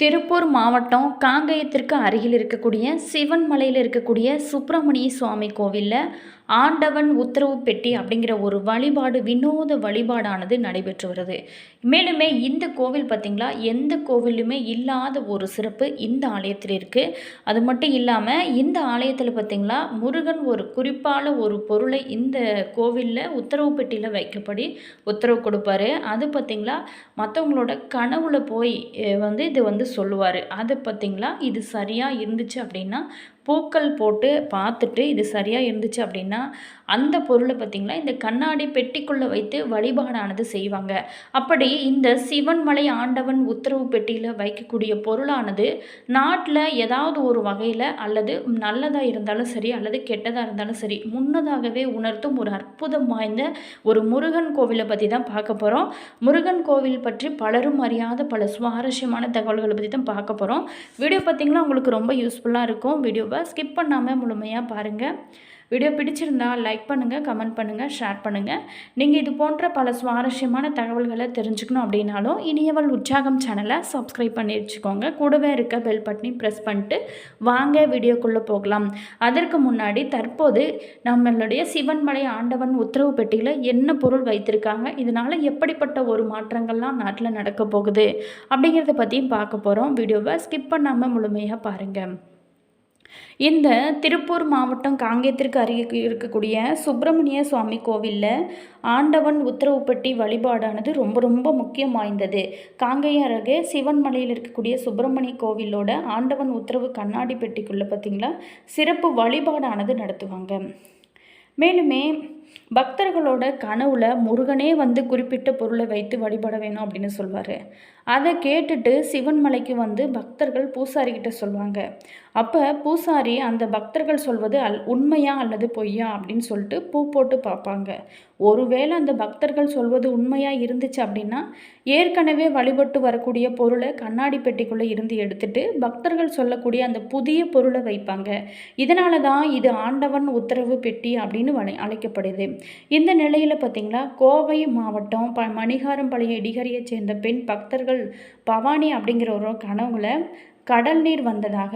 திருப்பூர் மாவட்டம் காங்கயத்திற்கு அருகில் இருக்கக்கூடிய சிவன் மலையில் இருக்கக்கூடிய சுப்பிரமணிய சுவாமி கோவிலில் ஆண்டவன் உத்தரவு பெட்டி அப்படிங்கிற ஒரு வழிபாடு வினோத வழிபாடானது நடைபெற்று வருது. மேலுமே இந்த கோவில் பார்த்திங்களா எந்த கோவிலுமே இல்லாத ஒரு சிறப்பு இந்த ஆலயத்தில் இருக்குது அது மட்டும் இல்லாமல் இந்த ஆலயத்தில் பார்த்திங்களா முருகன் ஒரு குறிப்பான ஒரு பொருளை இந்த கோவிலில் உத்தரவு பெட்டியில் வைக்கப்படி உத்தரவு கொடுப்பாரு. அது பார்த்திங்களா மற்றவங்களோட கனவுல போய் வந்து இது வந்து சொல்லுவார். அதை பார்த்திங்களா இது சரியாக இருந்துச்சு அப்படின்னா பூக்கள் போட்டு பார்த்துட்டு இது சரியாக இருந்துச்சு அப்படின்னா அந்த பொருளை பார்த்திங்களா இந்த கண்ணாடி பெட்டிக்குள்ளே வைத்து வழிபாடானது செய்வாங்க. அப்படி இந்த சிவன்மலை ஆண்டவன் உத்தரவு பெட்டியில் வைக்கக்கூடிய பொருளானது நாட்டில் ஏதாவது ஒரு வகையில் அல்லது நல்லதாக இருந்தாலும் சரி அல்லது கெட்டதாக இருந்தாலும் சரி முன்னதாகவே உணர்த்தும் ஒரு அற்புதம் வாய்ந்த ஒரு முருகன் கோவிலை பற்றி தான் பார்க்க போகிறோம் முருகன் கோவில் பற்றி பலரும் அறியாத பல சுவாரஸ்யமான தகவல்களை பற்றி தான் பார்க்க போகிறோம் வீடியோ பார்த்தீங்கன்னா உங்களுக்கு ரொம்ப யூஸ்ஃபுல்லாக இருக்கும். வீடியோவை ஸ்கிப் பண்ணாமல் முழுமையாக பாருங்கள் வீடியோ பிடிச்சிருந்தா லைக் பண்ணுங்கள் கமெண்ட் பண்ணுங்கள் ஷேர் பண்ணுங்கள் நீங்கள் இது போன்ற பல சுவாரஸ்யமான தகவல்களை தெரிஞ்சுக்கணும் அப்படின்னாலும் இனியவள் உற்சாகம் சேனலை சப்ஸ்கிரைப் பண்ணி வச்சுக்கோங்க. கூடவே இருக்க பெல் பட்டனி ப்ரெஸ் பண்ணிட்டு வாங்க வீடியோக்குள்ளே போகலாம். அதற்கு முன்னாடி தற்போது நம்மளுடைய சிவன்மலை ஆண்டவன் உத்தரவு பெட்டியில் என்ன பொருள் வைத்திருக்காங்க இதனால் எப்படிப்பட்ட ஒரு மாற்றங்கள்லாம் நாட்டில் நடக்க போகுது அப்படிங்கிறத பற்றியும் பார்க்க போகிறோம் வீடியோவை ஸ்கிப் பண்ணாமல் முழுமையாக பாருங்கள் இந்த திருப்பூர் மாவட்டம் காங்கேயத்திற்கு அருகே இருக்கக்கூடிய சுப்பிரமணிய சுவாமி கோவிலில் ஆண்டவன் உத்தரவுப்பட்டி வழிபாடானது ரொம்ப ரொம்ப முக்கியம் வாய்ந்தது. காங்கேய அருகே சிவன் மலையில் இருக்கக்கூடிய சுப்பிரமணிய கோவிலோட ஆண்டவன் உத்தரவு கண்ணாடி பெட்டிக்குள்ளே பார்த்திங்களா சிறப்பு வழிபாடானது நடத்துவாங்க. மேலுமே பக்தர்களோட கனவுல முருகனே வந்து குறிப்பிட்ட பொருளை வைத்து வழிபட வேணும் அப்படின்னு சொல்வார். அதை கேட்டுட்டு சிவன் மலைக்கு வந்து பக்தர்கள் பூசாரிக்கிட்ட சொல்லுவாங்க அப்போ பூசாரி அந்த பக்தர்கள் சொல்வது அல் உண்மையா அல்லது பொய்யா அப்படின்னு சொல்லிட்டு பூ போட்டு பார்ப்பாங்க. ஒருவேளை அந்த பக்தர்கள் சொல்வது உண்மையாக இருந்துச்சு அப்படின்னா ஏற்கனவே வழிபட்டு வரக்கூடிய பொருளை கண்ணாடி பெட்டிக்குள்ளே இருந்து எடுத்துட்டு பக்தர்கள் சொல்லக்கூடிய அந்த புதிய பொருளை வைப்பாங்க. இதனால தான் இது ஆண்டவன் உத்தரவு பெட்டி அப்படின்னு வழி- அழைக்கப்படுது. இந்த நிலையில் பார்த்தீங்களா கோவை மாவட்டம் ப மணிகாரம்பாளையம் இடிகரையைச் சேர்ந்த பெண் பக்தர்கள் பவானி அப்படிங்கிற ஒரு கனவுல கடல் நீர் வந்ததாக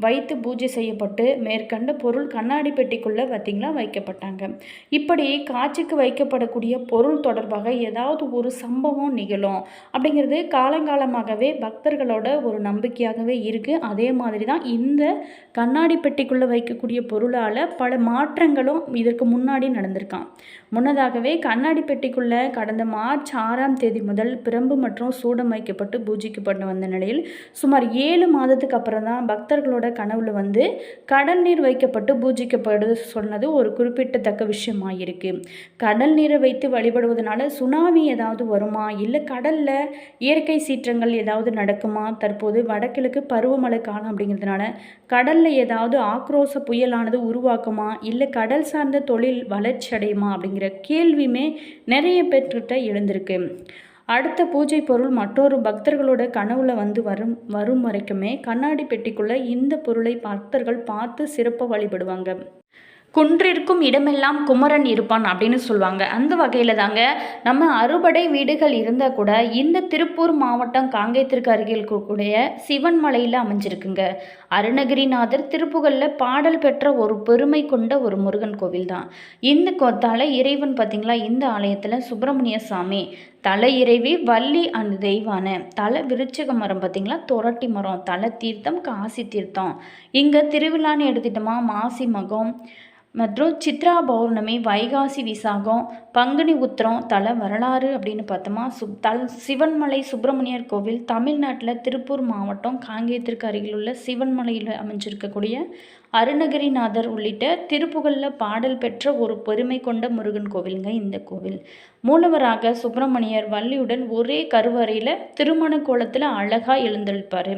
வைத்து பூஜை செய்யப்பட்டு மேற்கண்ட பொருள் கண்ணாடி பெட்டிக்குள்ளே பார்த்தீங்களா வைக்கப்பட்டாங்க. இப்படி காட்சிக்கு வைக்கப்படக்கூடிய பொருள் தொடர்பாக ஏதாவது ஒரு சம்பவம் நிகழும் அப்படிங்கிறது காலங்காலமாகவே பக்தர்களோட ஒரு நம்பிக்கையாகவே இருக்குது அதே மாதிரி தான் இந்த கண்ணாடி பெட்டிக்குள்ளே வைக்கக்கூடிய பொருளால் பல மாற்றங்களும் இதற்கு முன்னாடி நடந்திருக்கான் முன்னதாகவே கண்ணாடி பெட்டிக்குள்ளே கடந்த மார்ச் ஆறாம் தேதி முதல் பிரம்பு மற்றும் சூடம் வைக்கப்பட்டு பூஜைக்கப்பட்டு வந்த நிலையில் சுமார் ஏழு மாதத்துக்கு அப்புறம் தான் பக்தர்களோட கனவுல வந்து கடல் நீர் வைக்கப்பட்டு பூஜிக்கப்படு சொன்னது ஒரு குறிப்பிடத்தக்க விஷயமாயிருக்கு. கடல் நீரை வைத்து வழிபடுவதனால சுனாமி ஏதாவது வருமா? இல்லை கடல்ல இயற்கை சீற்றங்கள் ஏதாவது நடக்குமா? தற்போது வடகிழக்கு பருவமழை காலம் அப்படிங்கிறதுனால கடல்ல ஏதாவது ஆக்ரோஷ புயலானது உருவாக்குமா? இல்லை கடல் சார்ந்த தொழில் வளர்ச்சி அடையுமா அப்படிங்கிற கேள்வியுமே நிறைய பேர்கிட்ட எழுந்திருக்கு. அடுத்த பூஜை பொருள் மற்றொரு பக்தர்களோட கனவுல வந்து வரும் வரும் வரைக்குமே கண்ணாடி பெட்டிக்குள்ள இந்த பொருளை பக்தர்கள் பார்த்து சிறப்பாக வழிபடுவாங்க. குன்றிருக்கும் இடமெல்லாம் குமரன் இருப்பான் அப்படின்னு சொல்லுவாங்க. அந்த வகையில் தாங்க நம்ம அறுபடை வீடுகள் இருந்தால் கூட இந்த திருப்பூர் மாவட்டம் காங்கேயத்திற்கு அருகில் இருக்கக்கூடிய சிவன் மலையில் அமைஞ்சிருக்குங்க. அருணகிரிநாதர் திருப்புகழில் பாடல் பெற்ற ஒரு பெருமை கொண்ட ஒரு முருகன் கோவில் தான் இந்த கோத்தால இறைவன் பார்த்தீங்களா இந்த ஆலயத்தில் சுப்பிரமணிய சாமி. தலை இறைவி வள்ளி அந்த தெய்வான. தலை விருச்சிக மரம் பார்த்தீங்களா? தொரட்டி மரம். தலை தீர்த்தம் காசி தீர்த்தம். இங்கே திருவிழான்னு எடுத்துட்டோமா மாசி மகம். மற்றும் சித்ரா பௌர்ணமி வைகாசி விசாகம் பங்குனி உத்திரம் தல வரலாறு அப்படின்னு பார்த்தோமா? சுப் தல் சிவன்மலை சுப்பிரமணியர் கோவில் தமிழ்நாட்டில் திருப்பூர் மாவட்டம் காங்கேயத்திற்கு அருகில் உள்ள சிவன்மலையில் அமைஞ்சிருக்கக்கூடிய அருணகிரிநாதர் உள்ளிட்ட திருப்புகழில் பாடல் பெற்ற ஒரு பெருமை கொண்ட முருகன் கோவிலுங்க இந்த கோவில். மூலவராக சுப்பிரமணியர் வள்ளியுடன் ஒரே கருவறையில் திருமண கோலத்தில் அழகாக எழுந்தளிப்பார்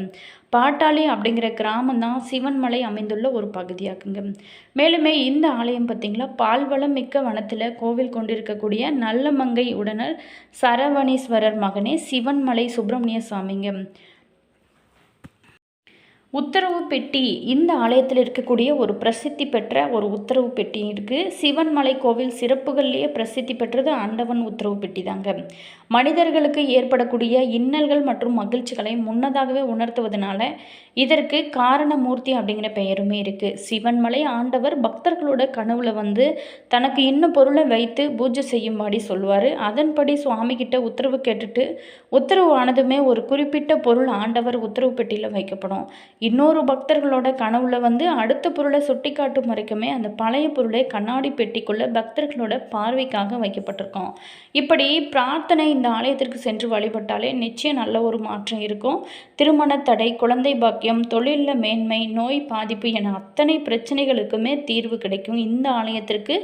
பாட்டாளி அப்படிங்கிற கிராமம் தான் சிவன்மலை அமைந்துள்ள ஒரு பகுதியாகுங்க மேலுமே இந்த ஆலயம் பார்த்திங்களா? பால்வளம் மிக்க வனத்தில் கோவில் கொண்டிருக்கக்கூடிய நல்லமங்கை உடனர் சரவணீஸ்வரர் மகனே சிவன்மலை சுப்பிரமணிய சுவாமிங்க. உத்தரவு பெட்டி இந்த ஆலயத்தில் இருக்கக்கூடிய ஒரு பிரசித்தி பெற்ற ஒரு உத்தரவு பெட்டி இருக்குது சிவன்மலை கோவில் சிறப்புகள்லேயே பிரசித்தி பெற்றது ஆண்டவன் உத்தரவு பெட்டி தாங்க. மனிதர்களுக்கு ஏற்படக்கூடிய இன்னல்கள் மற்றும் மகிழ்ச்சிகளை முன்னதாகவே உணர்த்துவதனால இதற்கு காரணமூர்த்தி அப்படிங்கிற பெயருமே இருக்குது சிவன்மலை ஆண்டவர் பக்தர்களோட கனவுல வந்து தனக்கு இன்னும் பொருளை வைத்து பூஜை செய்யும்படி சொல்லுவார். அதன்படி சுவாமி கிட்ட உத்தரவு கேட்டுட்டு உத்தரவு ஆனதுமே ஒரு குறிப்பிட்ட பொருள் ஆண்டவர் உத்தரவு பெட்டியில் வைக்கப்படும். இன்னொரு பக்தர்களோட கனவுல வந்து அடுத்த பொருளை சுட்டிக்காட்டும் வரைக்குமே அந்த பழைய பொருளை கண்ணாடி பெட்டிக்குள்ள பக்தர்களோட பார்வைக்காக வைக்கப்பட்டிருக்கோம். இப்படி பிரார்த்தனை இந்த ஆலயத்திற்கு சென்று வழிபட்டாலே நிச்சயம் நல்ல ஒரு மாற்றம் இருக்கும். திருமண தடை குழந்தை பாக்கியம் தொழிலில் மேன்மை நோய் பாதிப்பு என அத்தனை பிரச்சனைகளுக்குமே தீர்வு கிடைக்கும். இந்த ஆலயத்திற்கு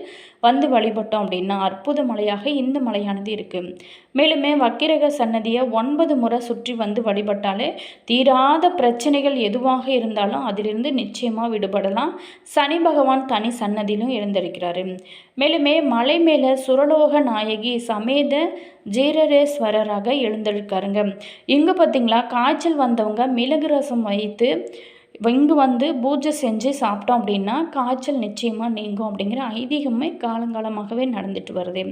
வந்து வழிபட்டோம் அப்படின்னா அற்புத மலையாக இந்த மலையானது இருக்குது மேலுமே வக்கிரக சன்னதியை ஒன்பது முறை சுற்றி வந்து வழிபட்டாலே தீராத பிரச்சனைகள் எதுவாக இருந்தாலும் அதிலிருந்து நிச்சயமாக விடுபடலாம். சனி பகவான் தனி சன்னதியிலும் எழுந்திருக்கிறாரு. மேலுமே மலை மேலே சுரலோக நாயகி சமேத ஜீரரேஸ்வரராக எழுந்திருக்காருங்க. இங்கே பார்த்தீங்களா காய்ச்சல் வந்தவங்க மிளகு ரசம் வைத்து இங்கு வந்து பூஜை செஞ்சு சாப்பிட்டோம் அப்படின்னா காய்ச்சல் நிச்சயமாக நீங்கும் அப்படிங்கிற ஐதீகமே காலங்காலமாகவே நடந்துட்டு வருது.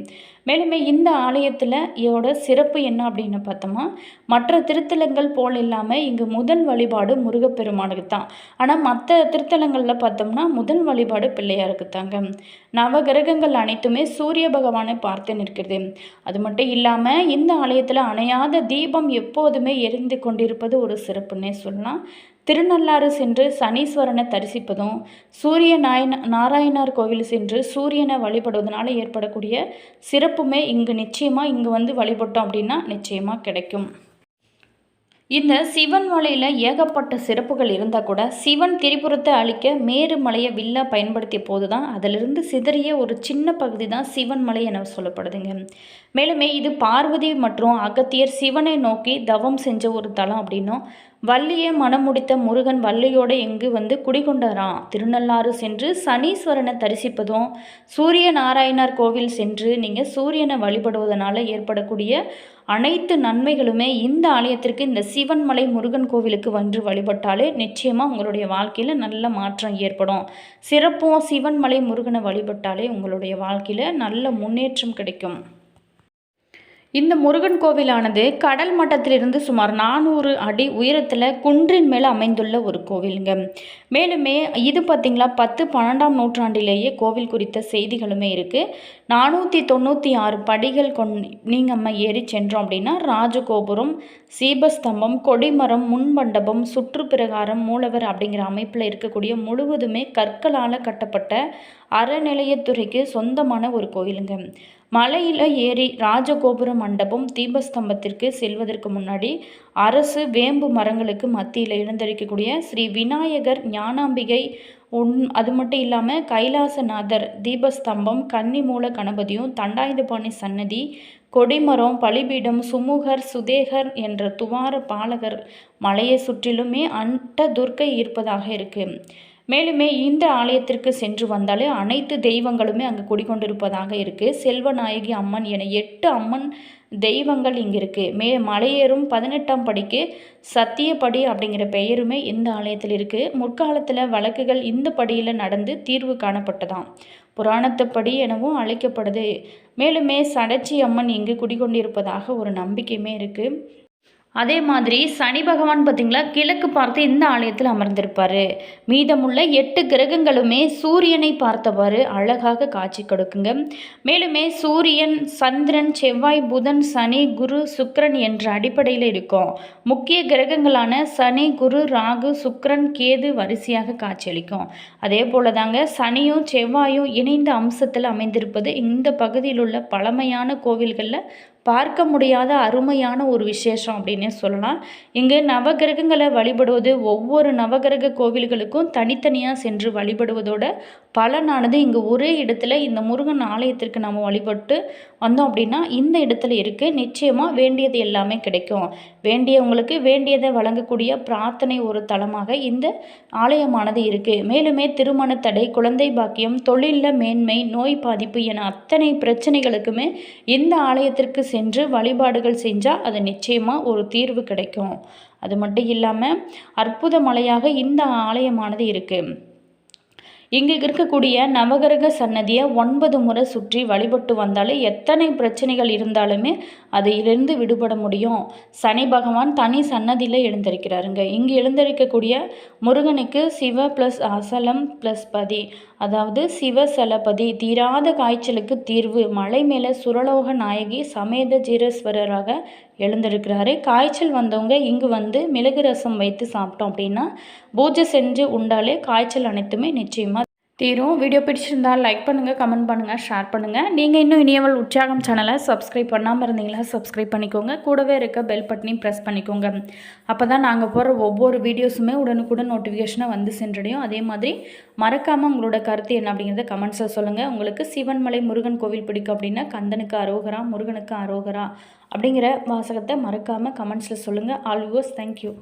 மேலுமே இந்த ஆலயத்தில் இதோட சிறப்பு என்ன அப்படின்னு பார்த்தோமா மற்ற திருத்தலங்கள் போல் இல்லாமல் இங்கு முதல் வழிபாடு முருகப்பெருமானுக்கு தான் ஆனால் மற்ற திருத்தலங்களில் பார்த்தோம்னா முதல் வழிபாடு பிள்ளையாருக்கு தாங்க நவகிரகங்கள் அனைத்துமே சூரிய பகவானை பார்த்து நிற்கிறது. அது மட்டும் இல்லாமல் இந்த ஆலயத்தில் அணையாத தீபம் எப்போதுமே எரிந்து கொண்டிருப்பது ஒரு சிறப்புன்னே சொல்லலாம். திருநள்ளாறு சென்று சனீஸ்வரனை தரிசிப்பதும் சூரிய நாயன நாராயணார் கோவில் சென்று சூரியனை வழிபடுவதனால ஏற்படக்கூடிய சிறப்புமே இங்கு நிச்சயமாக இங்கு வந்து வழிபட்டோம் அப்படின்னா நிச்சயமாக கிடைக்கும். இந்த சிவன் மலையில் ஏகப்பட்ட சிறப்புகள் இருந்தால் கூட சிவன் திரிபுரத்தை அழிக்க மேரு மலையை வில்லா பயன்படுத்திய போது தான் அதிலிருந்து சிதறிய ஒரு சின்ன பகுதி தான் சிவன் மலை என சொல்லப்படுதுங்க. மேலுமே இது பார்வதி மற்றும் அகத்தியர் சிவனை நோக்கி தவம் செஞ்ச ஒரு தலம் அப்படின்னும் வள்ளியை முடித்த முருகன் வள்ளியோடு எங்கு வந்து குடிகொண்டாராம். திருநள்ளாறு சென்று சனீஸ்வரனை தரிசிப்பதும் சூரிய நாராயணர் கோவில் சென்று நீங்கள் சூரியனை வழிபடுவதனால ஏற்படக்கூடிய அனைத்து நன்மைகளுமே இந்த ஆலயத்திற்கு இந்த சிவன்மலை முருகன் கோவிலுக்கு வந்து வழிபட்டாலே நிச்சயமாக உங்களுடைய வாழ்க்கையில் நல்ல மாற்றம் ஏற்படும். சிறப்பும் சிவன்மலை முருகனை வழிபட்டாலே உங்களுடைய வாழ்க்கையில் நல்ல முன்னேற்றம் கிடைக்கும். இந்த முருகன் கோவிலானது கடல் மட்டத்திலிருந்து சுமார் நானூறு அடி உயரத்தில் குன்றின் மேலே அமைந்துள்ள ஒரு கோவிலுங்க. மேலுமே இது பார்த்திங்களா பத்து பன்னெண்டாம் நூற்றாண்டிலேயே கோவில் குறித்த செய்திகளுமே இருக்குது நானூற்றி தொண்ணூற்றி ஆறு படிகள் கொண் நீங்கள் அம்மா ஏறி சென்றோம் அப்படின்னா ராஜகோபுரம் சீபஸ்தம்பம் கொடிமரம் முன்மண்டபம் சுற்றுப்பிரகாரம் மூலவர் அப்படிங்கிற அமைப்பில் இருக்கக்கூடிய முழுவதுமே கற்களால் கட்டப்பட்ட அறநிலையத்துறைக்கு சொந்தமான ஒரு கோவிலுங்க மலையில் ஏறி ராஜகோபுர மண்டபம் தீபஸ்தம்பத்திற்கு செல்வதற்கு முன்னாடி அரசு வேம்பு மரங்களுக்கு மத்தியில் எழுந்தரிக்கக்கூடிய ஸ்ரீ விநாயகர் ஞானாம்பிகை உன் அது மட்டும் இல்லாமல் கைலாசநாதர் தீபஸ்தம்பம் கன்னிமூல கணபதியும் தண்டாயுதபாணி சன்னதி கொடிமரம் பலிபீடம் சுமுகர் சுதேகர் என்ற துவார பாலகர் மலையை சுற்றிலுமே அண்ட துர்க்கை இருப்பதாக இருக்குது மேலுமே இந்த ஆலயத்திற்கு சென்று வந்தாலே அனைத்து தெய்வங்களுமே அங்கு குடிக்கொண்டிருப்பதாக இருக்குது செல்வநாயகி அம்மன் என எட்டு அம்மன் தெய்வங்கள் இங்கே இருக்குது மே மலையேறும் பதினெட்டாம் படிக்கு சத்தியப்படி அப்படிங்கிற பெயருமே இந்த ஆலயத்தில் இருக்குது முற்காலத்தில் வழக்குகள் இந்த படியில் நடந்து தீர்வு காணப்பட்டதாம். புராணத்துப்படி எனவும் அழைக்கப்படுது. மேலுமே சடச்சி அம்மன் இங்கு குடிகொண்டிருப்பதாக ஒரு நம்பிக்கையுமே இருக்குது அதே மாதிரி சனி பகவான் பார்த்திங்களா? கிழக்கு பார்த்து இந்த ஆலயத்தில் அமர்ந்திருப்பார். மீதமுள்ள எட்டு கிரகங்களுமே சூரியனை பார்த்தவாறு அழகாக காட்சி கொடுக்குங்க. மேலுமே சூரியன் சந்திரன் செவ்வாய் புதன் சனி குரு சுக்கரன் என்ற அடிப்படையில் இருக்கும். முக்கிய கிரகங்களான சனி குரு ராகு சுக்கரன் கேது வரிசையாக காட்சியளிக்கும் அதே போல தாங்க சனியும் செவ்வாயும் இணைந்த அம்சத்தில் அமைந்திருப்பது இந்த பகுதியில் உள்ள பழமையான கோவில்களில் பார்க்க முடியாத அருமையான ஒரு விசேஷம் அப்படின்னே சொல்லலாம். இங்கே நவகிரகங்களை வழிபடுவது ஒவ்வொரு நவகிரக கோவில்களுக்கும் தனித்தனியாக சென்று வழிபடுவதோட பலனானது இங்கே ஒரே இடத்துல இந்த முருகன் ஆலயத்திற்கு நம்ம வழிபட்டு வந்தோம் அப்படின்னா இந்த இடத்துல இருக்குது நிச்சயமாக வேண்டியது எல்லாமே கிடைக்கும். வேண்டியவங்களுக்கு வேண்டியதை வழங்கக்கூடிய பிரார்த்தனை ஒரு தலமாக இந்த ஆலயமானது இருக்குது மேலுமே திருமண தடை குழந்தை பாக்கியம் தொழிலில் மேன்மை நோய் பாதிப்பு என அத்தனை பிரச்சனைகளுக்குமே இந்த ஆலயத்திற்கு சென்று வழிபாடுகள் செஞ்சால் அது நிச்சயமாக ஒரு தீர்வு கிடைக்கும். அது மட்டும் இல்லாமல் அற்புத மலையாக இந்த ஆலயமானது இருக்குது இங்கே இருக்கக்கூடிய நவகிரக சன்னதியை ஒன்பது முறை சுற்றி வழிபட்டு வந்தாலே எத்தனை பிரச்சனைகள் இருந்தாலுமே அதிலிருந்து விடுபட முடியும். சனி பகவான் தனி சன்னதியில் எழுந்திருக்கிறாருங்க. இங்கே எழுந்திருக்கக்கூடிய முருகனுக்கு சிவ ப்ளஸ் அசலம் ப்ளஸ் பதி அதாவது சிவசலபதி தீராத காய்ச்சலுக்கு தீர்வு மலை மேலே சுரலோக நாயகி சமேத ஜீரஸ்வரராக எழுந்திருக்கிறாரு. காய்ச்சல் வந்தவங்க இங்கு வந்து மிளகு ரசம் வைத்து சாப்பிட்டோம் அப்படின்னா பூஜை செஞ்சு உண்டாலே காய்ச்சல் அனைத்துமே நிச்சயமாக தீரும். வீடியோ பிடிச்சிருந்தால் லைக் பண்ணுங்கள் கமெண்ட் பண்ணுங்கள் ஷேர் பண்ணுங்கள் நீங்கள் இன்னும் இனியவள் உற்சாகம் சேனலை சப்ஸ்கிரைப் பண்ணாமல் இருந்தீங்களா சப்ஸ்கிரைப் பண்ணிக்கோங்க. கூடவே இருக்க பெல் பட்டனையும் ப்ரெஸ் பண்ணிக்கோங்க. அப்போ தான் நாங்கள் போடுற ஒவ்வொரு வீடியோஸுமே உடனுக்குடன் நோட்டிஃபிகேஷனாக வந்து சென்றடையும். அதே மாதிரி மறக்காமல் உங்களோட கருத்து என்ன அப்படிங்கிறத கமெண்ட்ஸில் சொல்லுங்கள் உங்களுக்கு சிவன்மலை முருகன் கோவில் பிடிக்கும் அப்படின்னா கந்தனுக்கு அரோகரா முருகனுக்கு அரோகரா அப்படிங்கிற வாசகத்தை மறக்காமல் கமெண்ட்ஸில் சொல்லுங்கள் ஆல் யூவர்ஸ் தேங்க்யூ